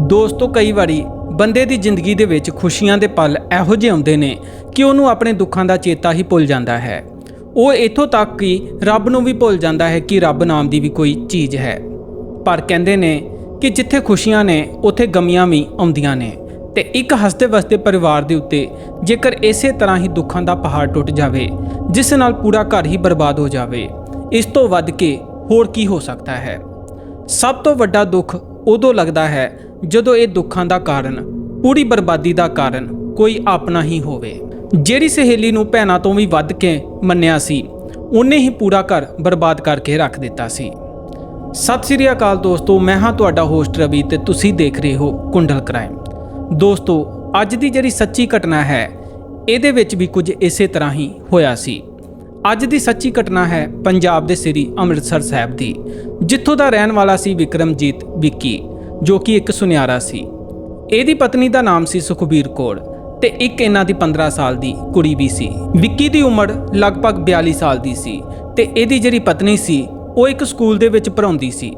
ਦੋਸਤੋ ਕਈ ਵਾਰੀ ਬੰਦੇ ਦੀ ਜ਼ਿੰਦਗੀ ਦੇ ਵਿੱਚ ਖੁਸ਼ੀਆਂ ਦੇ ਪਲ ਇਹੋ ਜਿਹੇ ਆਉਂਦੇ ਨੇ ਕਿ ਉਹਨੂੰ ਆਪਣੇ ਦੁੱਖਾਂ ਦਾ ਚੇਤਾ ਹੀ ਭੁੱਲ ਜਾਂਦਾ ਹੈ। ਉਹ ਇਥੋਂ ਤੱਕ ਕਿ ਰੱਬ ਨੂੰ ਵੀ ਭੁੱਲ ਜਾਂਦਾ ਹੈ ਕਿ ਰੱਬ ਨਾਮ ਦੀ ਵੀ ਕੋਈ ਚੀਜ਼ ਹੈ। ਪਰ ਕਹਿੰਦੇ ਨੇ ਕਿ ਜਿੱਥੇ ਖੁਸ਼ੀਆਂ ਨੇ, ਉੱਥੇ ਗਮੀਆਂ ਵੀ ਆਉਂਦੀਆਂ ਨੇ ਤੇ ਇੱਕ ਹੱਸਦੇ ਵਸਦੇ ਪਰਿਵਾਰ ਦੇ ਉੱਤੇ ਜੇਕਰ ਇਸੇ ਤਰ੍ਹਾਂ ਹੀ ਦੁੱਖਾਂ ਦਾ ਪਹਾੜ ਟੁੱਟ ਜਾਵੇ, ਜਿਸ ਨਾਲ ਪੂਰਾ ਘਰ ਹੀ ਬਰਬਾਦ ਹੋ ਜਾਵੇ, ਇਸ ਤੋਂ ਵੱਧ ਕੇ ਹੋਰ ਕੀ ਹੋ ਸਕਦਾ ਹੈ? ਸਭ ਤੋਂ ਵੱਡਾ ਦੁੱਖ ਉਦੋਂ ਲੱਗਦਾ ਹੈ ਜਦੋਂ ਇਹ ਦੁੱਖਾਂ ਦਾ ਕਾਰਨ, ਪੂਰੀ ਬਰਬਾਦੀ ਦਾ ਕਾਰਨ ਕੋਈ ਆਪਣਾ ਹੀ ਹੋਵੇ। ਜਿਹੜੀ ਸਹੇਲੀ ਨੂੰ ਭੈਣਾਂ ਤੋਂ ਵੀ ਵੱਧ ਕੇ ਮੰਨਿਆ ਸੀ, ਉਹਨੇ ਹੀ ਪੂਰਾ ਘਰ ਬਰਬਾਦ ਕਰਕੇ ਰੱਖ ਦਿੱਤਾ ਸੀ। ਸਤਿ ਸ੍ਰੀ ਅਕਾਲ ਦੋਸਤੋ, ਮੈਂ ਹਾਂ ਤੁਹਾਡਾ ਹੋਸਟ ਰਵੀ ਤੇ ਤੁਸੀਂ ਦੇਖ ਰਹੇ ਹੋ ਕੁੰਡਲ ਕ੍ਰਾਈਮ ਦੋਸਤੋ, ਅੱਜ ਦੀ ਜਿਹੜੀ ਸੱਚੀ ਘਟਨਾ ਹੈ, ਇਹਦੇ ਵਿੱਚ ਵੀ ਕੁਝ ਇਸੇ ਤਰ੍ਹਾਂ ਹੀ ਹੋਇਆ ਸੀ। ਅੱਜ ਦੀ ਸੱਚੀ ਘਟਨਾ ਹੈ ਪੰਜਾਬ ਦੇ ਸ੍ਰੀ ਅੰਮ੍ਰਿਤਸਰ ਸਾਹਿਬ ਦੀ, ਜਿੱਥੋਂ ਦਾ ਰਹਿਣ ਵਾਲਾ ਸੀ ਵਿਕਰਮਜੀਤ ਵਿੱਕੀ। ਜੋ ਕਿ ਇੱਕ ਸੁਨਿਆਰਾ ਸੀ। ਇਹਦੀ ਪਤਨੀ ਦਾ ਨਾਮ ਸੀ ਸੁਖਬੀਰ ਕੌਰ ਤੇ ਇੱਕ ਇਹਨਾਂ ਦੀ 15 ਸਾਲ ਦੀ ਕੁੜੀ ਵੀ ਸੀ। ਵਿੱਕੀ ਦੀ ਉਮਰ ਲਗਭਗ 42 ਸਾਲ ਦੀ ਸੀ ਤੇ ਇਹਦੀ ਜਿਹੜੀ ਪਤਨੀ ਸੀ, ਉਹ ਇੱਕ ਸਕੂਲ ਦੇ ਵਿੱਚ ਪੜ੍ਹਾਉਂਦੀ ਸੀ।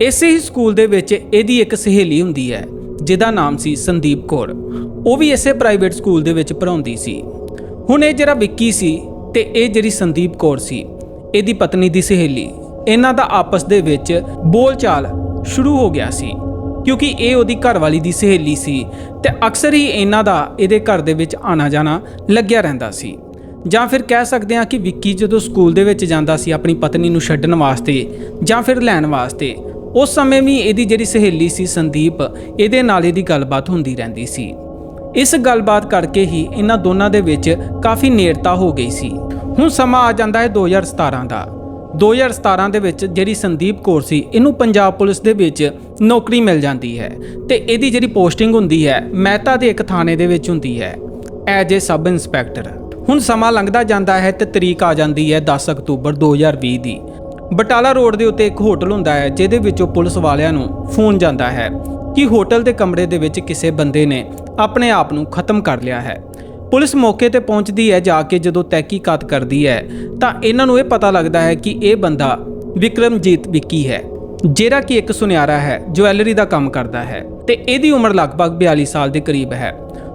ਇਸੇ ਹੀ ਸਕੂਲ ਦੇ ਵਿੱਚ ਇਹਦੀ ਇੱਕ ਸਹੇਲੀ ਹੁੰਦੀ ਹੈ, ਜਿਹਦਾ ਨਾਮ ਸੀ ਸੰਦੀਪ ਕੌਰ। ਉਹ ਵੀ ਇਸੇ ਪ੍ਰਾਈਵੇਟ ਸਕੂਲ ਦੇ ਵਿੱਚ ਪੜ੍ਹਾਉਂਦੀ ਸੀ। ਹੁਣ ਇਹ ਜਿਹੜਾ ਵਿੱਕੀ ਸੀ ਤੇ ਇਹ ਜਿਹੜੀ ਸੰਦੀਪ ਕੌਰ ਸੀ, ਇਹਦੀ ਪਤਨੀ ਦੀ ਸਹੇਲੀ, ਇਹਨਾਂ ਦਾ ਆਪਸ ਦੇ ਵਿੱਚ ਬੋਲਚਾਲ ਸ਼ੁਰੂ ਹੋ ਗਿਆ ਸੀ। ਕਿਉਂਕਿ ਇਹ ਉਹਦੀ ਘਰਵਾਲੀ ਦੀ ਸਹੇਲੀ ਸੀ ਤੇ ਅਕਸਰ ਹੀ ਇਹਨਾਂ ਦਾ ਇਹਦੇ ਘਰ ਦੇ ਵਿੱਚ ਆਣਾ ਜਾਣਾ ਲੱਗਿਆ ਰਹਿੰਦਾ ਸੀ। ਜਾਂ ਫਿਰ ਕਹਿ ਸਕਦੇ ਹਾਂ ਕਿ ਵਿੱਕੀ ਜਦੋਂ ਸਕੂਲ ਦੇ ਵਿੱਚ ਜਾਂਦਾ ਸੀ ਆਪਣੀ ਪਤਨੀ ਨੂੰ ਛੱਡਣ ਵਾਸਤੇ ਜਾਂ ਫਿਰ ਲੈਣ ਵਾਸਤੇ, ਉਸ ਸਮੇਂ ਵੀ ਇਹਦੀ ਜਿਹੜੀ ਸਹੇਲੀ ਸੀ ਸੰਦੀਪ, ਇਹਦੇ ਨਾਲ ਇਹਦੀ ਗੱਲਬਾਤ ਹੁੰਦੀ ਰਹਿੰਦੀ ਸੀ। ਇਸ ਗੱਲਬਾਤ ਕਰਕੇ ਹੀ ਇਹਨਾਂ ਦੋਨਾਂ ਦੇ ਵਿੱਚ ਕਾਫੀ ਨੇੜਤਾ ਹੋ ਗਈ ਸੀ। ਹੁਣ ਸਮਾਂ ਆ ਜਾਂਦਾ ਹੈ 2017 ਦਾ। 2017 ਦੇ ਵਿੱਚ ਜਿਹੜੀ ਸੰਦੀਪ ਕੌਰ ਸੀ, ਇਹਨੂੰ ਪੰਜਾਬ ਪੁਲਿਸ ਦੇ ਵਿੱਚ ਨੌਕਰੀ ਮਿਲ ਜਾਂਦੀ ਹੈ ਤੇ ਇਹਦੀ ਜਿਹੜੀ ਪੋਸਟਿੰਗ ਹੁੰਦੀ ਹੈ, ਮਹਿਤਾ ਦੇ ਇੱਕ ਥਾਣੇ ਦੇ ਵਿੱਚ ਹੁੰਦੀ ਹੈ ਐਜ ਏ ਸਬ ਇੰਸਪੈਕਟਰ ਹੁਣ ਸਮਾਂ ਲੰਘਦਾ ਜਾਂਦਾ ਹੈ ਤੇ ਤਰੀਕ ਆ ਜਾਂਦੀ ਹੈ 10 ਅਕਤੂਬਰ 2020 ਦੀ। ਬਟਾਲਾ ਰੋਡ ਦੇ ਉੱਤੇ ਇੱਕ ਹੋਟਲ ਹੁੰਦਾ ਹੈ, ਜਿਹਦੇ ਵਿੱਚੋਂ ਪੁਲਿਸ ਵਾਲਿਆਂ ਨੂੰ ਫੋਨ ਜਾਂਦਾ ਹੈ ਕਿ ਹੋਟਲ ਦੇ ਕਮਰੇ ਦੇ ਵਿੱਚ ਕਿਸੇ ਬੰਦੇ ਨੇ ਆਪਣੇ ਆਪ ਨੂੰ ਖਤਮ ਕਰ ਲਿਆ ਹੈ। ਪੁਲਿਸ ਮੌਕੇ ਤੇ ਪਹੁੰਚਦੀ ਹੈ ਜਾ ਕੇ ਜਦੋਂ ਤਹਿਕੀਕਾਤ ਕਰਦੀ ਹੈ, ਤਾਂ ਇਹਨਾਂ ਨੂੰ ਇਹ ਪਤਾ ਲੱਗਦਾ ਹੈ ਕਿ ਇਹ ਬੰਦਾ ਵਿਕਰਮਜੀਤ ਵਿੱਕੀ ਹੈ, ਜਿਹੜਾ ਕਿ ਇੱਕ ਸੁਨਿਆਰਾ ਹੈ ਜੁਐਲਰੀ ਦਾ ਕੰਮ ਕਰਦਾ ਹੈ ਤੇ ਇਹਦੀ ਉਮਰ ਲਗਭਗ 42 ਸਾਲ ਦੇ ਕਰੀਬ ਹੈ।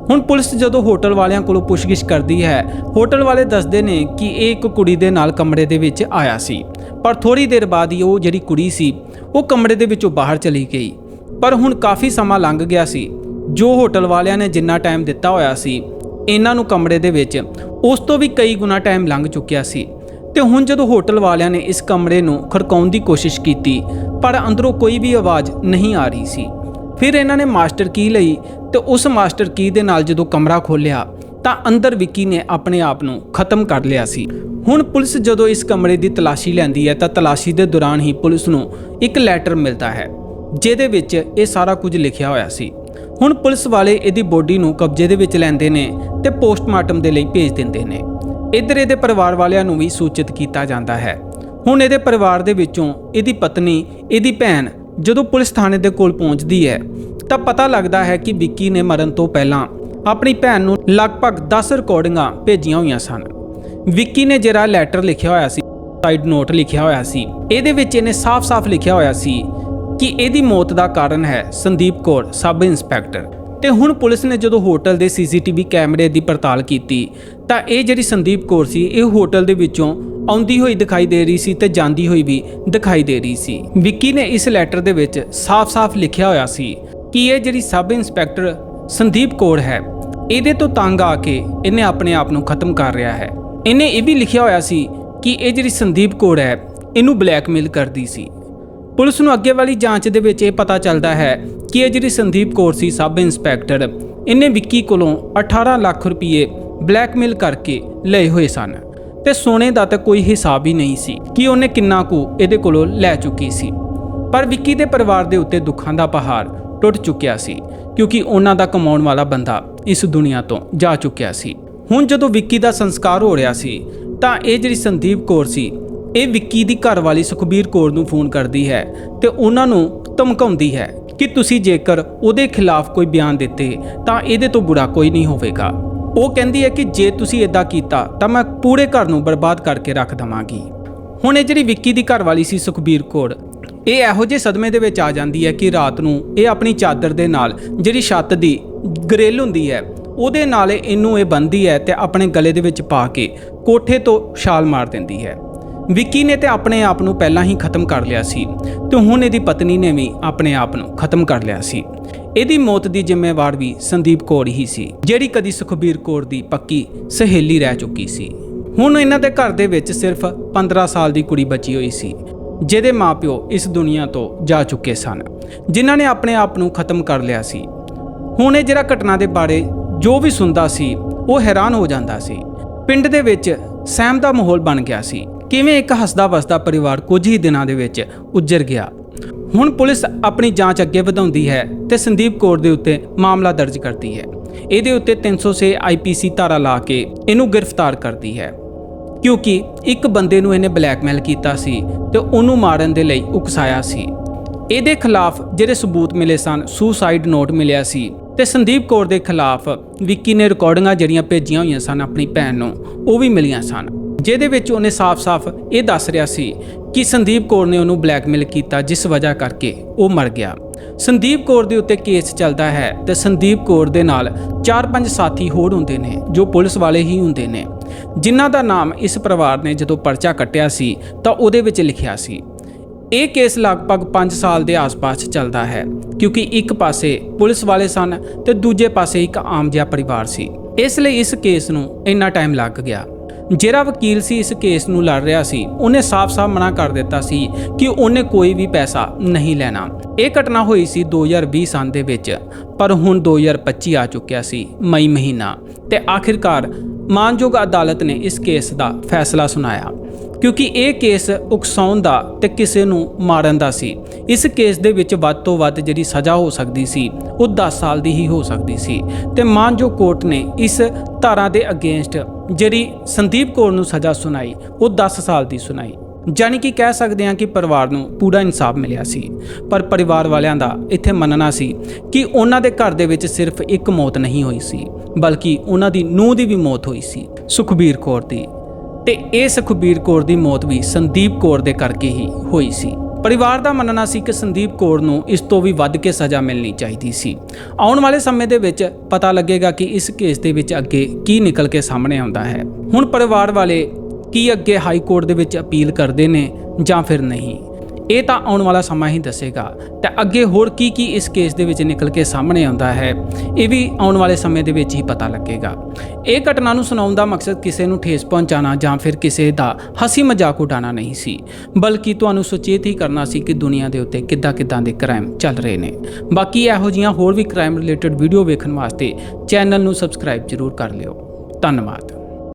ਹੁਣ ਪੁਲਿਸ ਜਦੋਂ ਹੋਟਲ ਵਾਲਿਆਂ ਕੋਲੋਂ ਪੁੱਛਗਿੱਛ ਕਰਦੀ ਹੈ, ਹੋਟਲ ਵਾਲੇ ਦੱਸਦੇ ਨੇ ਕਿ ਇਹ ਇੱਕ ਕੁੜੀ ਦੇ ਨਾਲ ਕਮਰੇ ਦੇ ਵਿੱਚ ਆਇਆ ਸੀ, ਪਰ ਥੋੜੀ ਦੇਰ ਬਾਅਦ ਹੀ ਉਹ ਜਿਹੜੀ ਕੁੜੀ ਸੀ, ਉਹ ਕਮਰੇ ਦੇ ਵਿੱਚੋਂ ਬਾਹਰ ਚਲੀ ਗਈ। ਪਰ ਹੁਣ ਕਾਫੀ ਸਮਾਂ ਲੰਘ ਗਿਆ ਸੀ, ਜੋ ਹੋਟਲ ਵਾਲਿਆਂ ਨੇ ਜਿੰਨਾ ਟਾਈਮ ਦਿੱਤਾ ਹੋਇਆ ਸੀ ਇਹਨਾਂ ਨੂੰ ਕਮਰੇ ਦੇ ਵਿੱਚ, ਉਸ ਤੋਂ ਵੀ ਕਈ ਗੁਣਾ ਟਾਈਮ ਲੰਘ ਚੁੱਕਿਆ ਸੀ। ਤੇ ਹੁਣ ਜਦੋਂ ਹੋਟਲ ਵਾਲਿਆਂ ਨੇ ਇਸ ਕਮਰੇ ਨੂੰ ਖੜਕਾਉਣ ਦੀ ਕੋਸ਼ਿਸ਼ ਕੀਤੀ, ਪਰ ਅੰਦਰੋਂ ਕੋਈ ਵੀ ਆਵਾਜ਼ ਨਹੀਂ ਆ ਰਹੀ ਸੀ। ਫਿਰ ਇਹਨਾਂ ਨੇ ਮਾਸਟਰ ਕੀ ਲਈ ਤੇ ਉਸ ਮਾਸਟਰ ਕੀ ਦੇ ਨਾਲ ਜਦੋਂ ਕਮਰਾ ਖੋਲ੍ਹਿਆ, ਤਾਂ ਅੰਦਰ ਵਿੱਕੀ ਨੇ ਆਪਣੇ ਆਪ ਨੂੰ ਖਤਮ ਕਰ ਲਿਆ ਸੀ। ਹੁਣ ਪੁਲਿਸ ਜਦੋਂ ਇਸ ਕਮਰੇ ਦੀ ਤਲਾਸ਼ੀ ਲੈਂਦੀ ਹੈ, ਤਾਂ ਤਲਾਸ਼ੀ ਦੇ ਦੌਰਾਨ ਹੀ ਪੁਲਿਸ ਨੂੰ ਇੱਕ ਲੈਟਰ ਮਿਲਦਾ ਹੈ, ਜਿਹਦੇ ਵਿੱਚ ਇਹ ਸਾਰਾ ਕੁਝ ਲਿਖਿਆ ਹੋਇਆ ਸੀ। ਹੁਣ ਪੁਲਿਸ ਵਾਲੇ ਇਹਦੀ ਬੋਡੀ ਨੂੰ ਕਬਜ਼ੇ ਦੇ ਵਿੱਚ ਲੈਂਦੇ ਨੇ ਤੇ ਪੋਸਟਮਾਰਟਮ ਦੇ ਲਈ ਭੇਜ ਦਿੰਦੇ ਨੇ। ਇੱਧਰ ਇਹਦੇ ਪਰਿਵਾਰ ਵਾਲਿਆਂ ਨੂੰ ਵੀ ਸੂਚਿਤ ਕੀਤਾ ਜਾਂਦਾ ਹੈ। ਹੁਣ ਇਹਦੇ ਪਰਿਵਾਰ ਦੇ ਵਿੱਚੋਂ ਇਹਦੀ ਪਤਨੀ, ਇਹਦੀ ਭੈਣ ਜਦੋਂ ਪੁਲਿਸ ਥਾਣੇ ਦੇ ਕੋਲ ਪਹੁੰਚਦੀ ਹੈ, ਤਾਂ ਪਤਾ ਲੱਗਦਾ ਹੈ ਕਿ ਵਿੱਕੀ ਨੇ ਮਰਨ ਤੋਂ ਪਹਿਲਾਂ ਆਪਣੀ ਭੈਣ ਨੂੰ ਲਗਭਗ 10 ਰਿਕਾਰਡਿੰਗਾਂ ਭੇਜੀਆਂ ਹੋਈਆਂ ਸਨ। ਵਿੱਕੀ ਨੇ ਜਿਹੜਾ ਲੈਟਰ ਲਿਖਿਆ ਹੋਇਆ ਸੀ, ਸਾਈਡ ਨੋਟ ਲਿਖਿਆ ਹੋਇਆ ਸੀ, ਇਹਦੇ ਵਿੱਚ ਇਹਨੇ ਸਾਫ਼-ਸਾਫ਼ ਲਿਖਿਆ ਹੋਇਆ ਸੀ ਕਿ ਇਹਦੀ ਮੌਤ ਦਾ ਕਾਰਨ ਹੈ ਸੰਦੀਪ ਕੌਰ, ਸਬ ਇੰਸਪੈਕਟਰ। ਤੇ ਹੁਣ ਪੁਲਿਸ ਨੇ ਜਦੋਂ ਹੋਟਲ ਦੇ ਸੀਸੀਟੀਵੀ ਕੈਮਰੇ ਦੀ ਪੜਤਾਲ ਕੀਤੀ, ਤਾਂ ਇਹ ਜਿਹੜੀ ਸੰਦੀਪ ਕੌਰ ਸੀ, ਇਹ ਹੋਟਲ ਦੇ ਵਿੱਚੋਂ ਆਉਂਦੀ ਹੋਈ ਦਿਖਾਈ ਦੇ ਰਹੀ ਸੀ ਤੇ ਜਾਂਦੀ ਹੋਈ ਵੀ ਦਿਖਾਈ ਦੇ ਰਹੀ ਸੀ। ਵਿੱਕੀ ਨੇ ਇਸ ਲੈਟਰ ਦੇ ਵਿੱਚ ਸਾਫ਼-ਸਾਫ਼ ਲਿਖਿਆ ਹੋਇਆ ਸੀ ਕਿ ਇਹ ਜਿਹੜੀ ਸਬ ਇੰਸਪੈਕਟਰ ਸੰਦੀਪ ਕੌਰ ਹੈ, ਇਹਦੇ ਤੋਂ ਤੰਗ ਆ ਕੇ ਇਹਨੇ ਆਪਣੇ ਆਪ ਨੂੰ ਖਤਮ ਕਰ ਰਿਹਾ ਹੈ। ਇਹਨੇ ਇਹ ਵੀ ਲਿਖਿਆ ਹੋਇਆ ਸੀ ਕਿ ਇਹ ਜਿਹੜੀ ਸੰਦੀਪ ਕੌਰ ਹੈ, ਇਹਨੂੰ ਬਲੈਕਮੇਲ ਕਰਦੀ ਸੀ। ਪੁਲਿਸ ਨੂੰ ਅੱਗੇ ਵਾਲੀ ਜਾਂਚ ਦੇ ਵਿੱਚ ਇਹ ਪਤਾ ਚੱਲਦਾ ਹੈ ਕਿ ਇਹ ਜਿਹੜੀ ਸੰਦੀਪ ਕੌਰ ਸੀ ਸਬ ਇੰਸਪੈਕਟਰ, ਇਹਨੇ ਵਿੱਕੀ ਕੋਲੋਂ 18 ਲੱਖ ਰੁਪਏ ਬਲੈਕਮੇਲ ਕਰਕੇ ਲਏ ਹੋਏ ਸਨ ਤੇ ਸੋਨੇ ਦਾ ਤਾਂ ਕੋਈ ਹਿਸਾਬ ਹੀ ਨਹੀਂ ਸੀ ਕਿ ਉਹਨੇ ਕਿੰਨਾ ਕੁ ਇਹਦੇ ਕੋਲੋਂ ਲੈ ਚੁੱਕੀ ਸੀ। ਪਰ ਵਿੱਕੀ ਦੇ ਪਰਿਵਾਰ ਦੇ ਉੱਤੇ ਦੁੱਖਾਂ ਦਾ ਪਹਾੜ ਟੁੱਟ ਚੁੱਕਿਆ ਸੀ ਕਿਉਂਕਿ ਉਹਨਾਂ ਦਾ ਕਮਾਉਣ ਵਾਲਾ ਬੰਦਾ ਇਸ ਦੁਨੀਆ ਤੋਂ ਜਾ ਚੁੱਕਿਆ ਸੀ। ਹੁਣ ਜਦੋਂ ਵਿੱਕੀ ਦਾ ਸੰਸਕਾਰ ਹੋ ਰਿਹਾ ਸੀ ਤਾਂ ਇਹ ਜਿਹੜੀ ਸੰਦੀਪ ਕੌਰ ਸੀ ਇਹ ਵਿੱਕੀ ਦੀ ਘਰਵਾਲੀ ਸੁਖਬੀਰ ਕੌਰ ਨੂੰ ਫੋਨ ਕਰਦੀ ਹੈ ਤੇ ਉਹਨਾਂ ਨੂੰ ਧਮਕਾਉਂਦੀ ਹੈ ਕਿ ਤੁਸੀਂ ਜੇਕਰ ਉਹਦੇ ਖਿਲਾਫ ਕੋਈ ਬਿਆਨ ਦਿੱਤੇ ਤਾਂ ਇਹਦੇ ਤੋਂ ਬੁਰਾ ਕੋਈ ਨਹੀਂ ਹੋਵੇਗਾ। ਉਹ ਕਹਿੰਦੀ ਹੈ ਕਿ ਜੇ ਤੁਸੀਂ ਇਦਾਂ ਕੀਤਾ ਤਾਂ ਮੈਂ ਪੂਰੇ ਘਰ ਨੂੰ ਬਰਬਾਦ ਕਰਕੇ ਰੱਖ ਦਵਾਂਗੀ। ਹੁਣ ਇਹ ਜਿਹੜੀ ਵਿੱਕੀ ਦੀ ਘਰਵਾਲੀ ਸੀ ਸੁਖਬੀਰ ਕੌਰ, ਇਹ ਇਹੋ ਜਿਹੇ ਸਦਮੇ ਦੇ ਵਿੱਚ ਆ ਜਾਂਦੀ ਹੈ ਕਿ ਰਾਤ ਨੂੰ ਇਹ ਆਪਣੀ ਚਾਦਰ ਦੇ ਨਾਲ ਜਿਹੜੀ ਛੱਤ ਦੀ ਗ੍ਰਿਲ ਹੁੰਦੀ ਹੈ, ਉਹਦੇ ਨਾਲ ਇਹਨੂੰ ਇਹ ਬੰਨ੍ਹਦੀ ਹੈ ਤੇ ਆਪਣੇ ਗਲੇ ਦੇ ਵਿੱਚ ਪਾ ਕੇ ਕੋਠੇ ਤੋਂ ਛਾਲ ਮਾਰ ਦਿੰਦੀ ਹੈ। ਵਿੱਕੀ ਨੇ ਤੇ ਆਪਣੇ ਆਪ ਨੂੰ ਪਹਿਲਾਂ ਹੀ ਖਤਮ ਕਰ ਲਿਆ ਸੀ ਤੇ ਹੁਣ ਇਹਦੀ ਪਤਨੀ ਨੇ ਵੀ ਆਪਣੇ ਆਪ ਨੂੰ ਖਤਮ ਕਰ ਲਿਆ ਸੀ। ਇਹਦੀ ਮੌਤ ਦੀ ਜ਼ਿੰਮੇਵਾਰ ਵੀ ਸੰਦੀਪ ਕੌਰ ਹੀ ਸੀ, ਜਿਹੜੀ ਕਦੀ ਸੁਖਬੀਰ ਕੌਰ ਦੀ ਪੱਕੀ ਸਹੇਲੀ ਰਹਿ ਚੁੱਕੀ ਸੀ। ਹੁਣ ਇਹਨਾਂ ਦੇ ਘਰ ਦੇ ਵਿੱਚ ਸਿਰਫ 15 ਸਾਲ ਦੀ ਕੁੜੀ ਬਚੀ ਹੋਈ ਸੀ, ਜਿਹਦੇ ਮਾਪਿਓ ਇਸ ਦੁਨੀਆ ਤੋਂ ਜਾ ਚੁੱਕੇ ਸਨ, ਜਿਨ੍ਹਾਂ ਨੇ ਆਪਣੇ ਆਪ ਨੂੰ ਖਤਮ ਕਰ ਲਿਆ ਸੀ। ਹੁਣ ਇਹ ਜਿਹੜਾ ਘਟਨਾ ਦੇ ਬਾਰੇ ਜੋ ਵੀ ਸੁਣਦਾ ਸੀ, ਉਹ ਹੈਰਾਨ ਹੋ ਜਾਂਦਾ ਸੀ। ਪਿੰਡ ਦੇ ਵਿੱਚ ਸਹਿਮ ਦਾ ਮਾਹੌਲ ਬਣ ਗਿਆ ਸੀ। ਕਿਵੇਂ ਇੱਕ ਹੱਸਦਾ ਵਸਦਾ ਪਰਿਵਾਰ ਕੁਝ ਹੀ ਦਿਨਾਂ ਦੇ ਵਿੱਚ ਉੱਜਰ ਗਿਆ? ਹੁਣ ਪੁਲਿਸ ਆਪਣੀ ਜਾਂਚ ਅੱਗੇ ਵਧਾਉਂਦੀ ਹੈ ਤੇ ਸੰਦੀਪ ਕੌਰ ਦੇ ਉੱਤੇ ਮਾਮਲਾ ਦਰਜ ਕਰਦੀ ਹੈ। ਇਹਦੇ ਉੱਤੇ 306 ਆਈਪੀਸੀ ਧਾਰਾ ਲਾ ਕੇ ਇਹਨੂੰ ਗ੍ਰਿਫਤਾਰ ਕਰਦੀ ਹੈ। ਕਿਉਂਕਿ ਇੱਕ ਬੰਦੇ ਨੂੰ ਇਹਨੇ ਬਲੈਕਮੇਲ ਕੀਤਾ ਸੀ ਤੇ ਉਹਨੂੰ ਮਾਰਨ ਦੇ ਲਈ ਉਕਸਾਇਆ ਸੀ। ਇਹਦੇ ਖਿਲਾਫ ਜਿਹੜੇ ਸਬੂਤ ਮਿਲੇ ਸਨ ਸੁਸਾਈਡ ਨੋਟ ਮਿਲਿਆ ਸੀ ਤੇ ਸੰਦੀਪ ਕੌਰ ਦੇ ਖਿਲਾਫ ਵਿੱਕੀ ਨੇ ਰਿਕਾਰਡਿੰਗਾਂ ਜਿਹੜੀਆਂ ਭੇਜੀਆਂ ਹੋਈਆਂ ਸਨ ਆਪਣੀ ਭੈਣ ਨੂੰ, ਉਹ ਵੀ ਮਿਲੀਆਂ ਸਨ। ਜਿਹਦੇ ਵਿੱਚ ਉਹਨੇ ਸਾਫ਼-ਸਾਫ਼ ਇਹ ਦੱਸ ਰਿਹਾ ਸੀ ਕਿ ਸੰਦੀਪ ਕੌਰ ਨੇ ਉਹਨੂੰ ਬਲੈਕਮੇਲ ਕੀਤਾ, ਜਿਸ ਵਜ੍ਹਾ ਕਰਕੇ ਉਹ ਮਰ ਗਿਆ। ਸੰਦੀਪ ਕੌਰ ਦੇ ਉੱਤੇ ਕੇਸ ਚੱਲਦਾ ਹੈ ਤੇ ਸੰਦੀਪ ਕੌਰ ਦੇ ਨਾਲ 4-5 ਸਾਥੀ ਹੋਰ ਹੁੰਦੇ ਨੇ, ਜੋ ਪੁਲਿਸ ਵਾਲੇ ਹੀ ਹੁੰਦੇ ਨੇ। ਜਿਨ੍ਹਾਂ ਦਾ ਨਾਮ ਇਸ ਪਰਿਵਾਰ ਨੇ ਜਦੋਂ ਪਰਚਾ ਕੱਟਿਆ ਸੀ, ਤਾਂ ਉਹਦੇ ਵਿੱਚ ਲਿਖਿਆ ਸੀ, ਇਹ ਕੇਸ ਲਗਭਗ 5 ਸਾਲ ਦੇ ਆਸ-ਪਾਸ ਚੱਲਦਾ ਹੈ, ਕਿਉਂਕਿ ਇੱਕ ਪਾਸੇ ਪੁਲਿਸ ਵਾਲੇ ਸਨ ਤੇ ਦੂਜੇ ਪਾਸੇ ਇੱਕ ਆਮ ਜਿਹਾ ਪਰਿਵਾਰ ਸੀ। ਇਸ ਲਈ ਇਸ ਕੇਸ ਨੂੰ ਇੰਨਾ ਟਾਈਮ ਲੱਗ ਗਿਆ। ਜਿਹੜਾ ਵਕੀਲ ਸੀ ਇਸ ਕੇਸ ਨੂੰ ਲੜ ਰਿਹਾ ਸੀ, ਉਹਨੇ ਸਾਫ਼-ਸਾਫ਼ ਮਨਾ ਕਰ ਦਿੱਤਾ ਸੀ ਕਿ ਉਹਨੇ ਕੋਈ ਵੀ ਪੈਸਾ ਨਹੀਂ ਲੈਣਾ। ਇਹ ਘਟਨਾ ਹੋਈ ਸੀ 2020 ਸਾਲ ਦੇ ਵਿੱਚ, ਪਰ ਹੁਣ 2025 ਆ ਚੁੱਕਿਆ ਸੀ, ਮਈ ਮਹੀਨਾ। ਤੇ ਆਖਿਰਕਾਰ ਮਾਨਯੋਗ ਅਦਾਲਤ ਨੇ ਇਸ ਕੇਸ ਦਾ ਫੈਸਲਾ ਸੁਣਾਇਆ, ਕਿਉਂਕਿ ਇਹ ਕੇਸ ਉਕਸਾਉਣ ਦਾ ਤੇ ਕਿਸੇ ਨੂੰ ਮਾਰਨ ਦਾ ਸੀ। ਇਸ ਕੇਸ ਦੇ ਵਿੱਚ ਵੱਧ ਤੋਂ ਵੱਧ ਜਿਹੜੀ ਸਜ਼ਾ ਹੋ ਸਕਦੀ ਸੀ, ਉਹ 10 ਸਾਲ ਦੀ ਹੀ ਹੋ ਸਕਦੀ ਸੀ। ਤੇ ਮਾਨਜੋ ਕੋਰਟ ਨੇ ਇਸ ਧਾਰਾ ਦੇ ਅਗੇਂਸਟ ਜਿਹੜੀ ਸੰਦੀਪ ਕੌਰ ਨੂੰ ਸਜ਼ਾ ਸੁਣਾਈ, ਉਹ 10 ਸਾਲ ਦੀ ਸੁਣਾਈ। ਜਾਨੀ ਕਿ ਕਹਿ ਸਕਦੇ ਹਾਂ ਕਿ ਪਰਿਵਾਰ ਨੂੰ ਪੂਰਾ ਇਨਸਾਫ ਮਿਲਿਆ ਸੀ। ਪਰ ਪਰਿਵਾਰ ਵਾਲਿਆਂ ਦਾ ਇੱਥੇ ਮੰਨਣਾ ਸੀ ਕਿ ਉਹਨਾਂ ਦੇ ਘਰ ਦੇ ਵਿੱਚ ਸਿਰਫ ਇੱਕ ਮੌਤ ਨਹੀਂ ਹੋਈ ਸੀ, ਬਲਕਿ ਉਹਨਾਂ ਦੀ ਨੂੰਹ ਦੀ ਵੀ ਮੌਤ ਹੋਈ ਸੀ, ਸੁਖਬੀਰ ਕੌਰ ਦੀ। ਤੇ ਇਹ ਸੁਖਬੀਰ ਕੌਰ ਦੀ ਮੌਤ ਵੀ ਸੰਦੀਪ ਕੌਰ ਦੇ ਕਰਕੇ ਹੀ ਹੋਈ ਸੀ। ਪਰਿਵਾਰ ਦਾ ਮੰਨਣਾ ਸੀ ਕਿ ਸੰਦੀਪ ਕੌਰ ਨੂੰ ਇਸ ਤੋਂ ਵੀ ਵੱਧ ਕੇ ਸਜ਼ਾ ਮਿਲਣੀ ਚਾਹੀਦੀ ਸੀ। ਆਉਣ ਵਾਲੇ ਸਮੇਂ ਦੇ ਵਿੱਚ ਪਤਾ ਲੱਗੇਗਾ ਕਿ ਇਸ ਕੇਸ ਦੇ ਵਿੱਚ ਅੱਗੇ ਕੀ ਨਿਕਲ ਕੇ ਸਾਹਮਣੇ ਆਉਂਦਾ ਹੈ। ਹੁਣ ਪਰਿਵਾਰ ਵਾਲੇ ਕੀ ਅੱਗੇ ਹਾਈ ਕੋਰਟ ਦੇ ਵਿੱਚ ਅਪੀਲ ਕਰਦੇ ਨੇ ਜਾਂ ਫਿਰ ਨਹੀਂ? ਇਹ ਤਾਂ ਆਉਣ ਵਾਲਾ ਸਮਾਂ ਹੀ ਦੱਸੇਗਾ। ਤੇ ਅੱਗੇ ਹੋਰ ਕੀ ਕੀ ਇਸ ਕੇਸ ਦੇ ਵਿੱਚ ਨਿਕਲ ਕੇ ਸਾਹਮਣੇ ਆਉਂਦਾ ਹੈ, ਇਹ ਵੀ ਆਉਣ ਵਾਲੇ ਸਮੇਂ ਦੇ ਵਿੱਚ ਹੀ ਪਤਾ ਲੱਗੇਗਾ। ਇਹ ਘਟਨਾ ਨੂੰ ਸੁਣਾਉਣ ਦਾ ਮਕਸਦ ਕਿਸੇ ਨੂੰ ਠੇਸ ਪਹੁੰਚਾਉਣਾ ਜਾਂ ਫਿਰ ਕਿਸੇ ਦਾ ਹਸੀ ਮਜ਼ਾਕ ਉਡਾਉਣਾ ਨਹੀਂ ਸੀ, ਬਲਕਿ ਤੁਹਾਨੂੰ ਸੁਚੇਤ ਹੀ ਕਰਨਾ ਸੀ ਕਿ ਦੁਨੀਆ ਦੇ ਉੱਤੇ ਕਿੱਦਾਂ ਕਿੱਦਾਂ ਦੇ ਕ੍ਰਾਈਮ ਚੱਲ ਰਹੇ ਨੇ। ਬਾਕੀ ਇਹੋ ਜੀਆਂ ਹੋਰ ਵੀ ਕ੍ਰਾਈਮ ਰਿਲੇਟਡ ਵੀਡੀਓ ਵੇਖਣ ਵਾਸਤੇ ਚੈਨਲ ਨੂੰ ਸਬਸਕ੍ਰਾਈਬ ਜ਼ਰੂਰ ਕਰ ਲਿਓ। ਧੰਨਵਾਦ।